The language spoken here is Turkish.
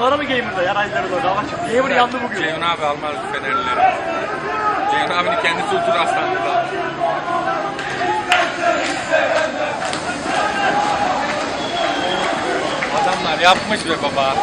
Kamera mı gamer'da ya Rayları doğru ama şimdi gamer yandı bugün. Ceyhun abi almaz Fenerlileri. Ceyhun abinin kendisi otur hastanede. Adamlar yapmış be baba.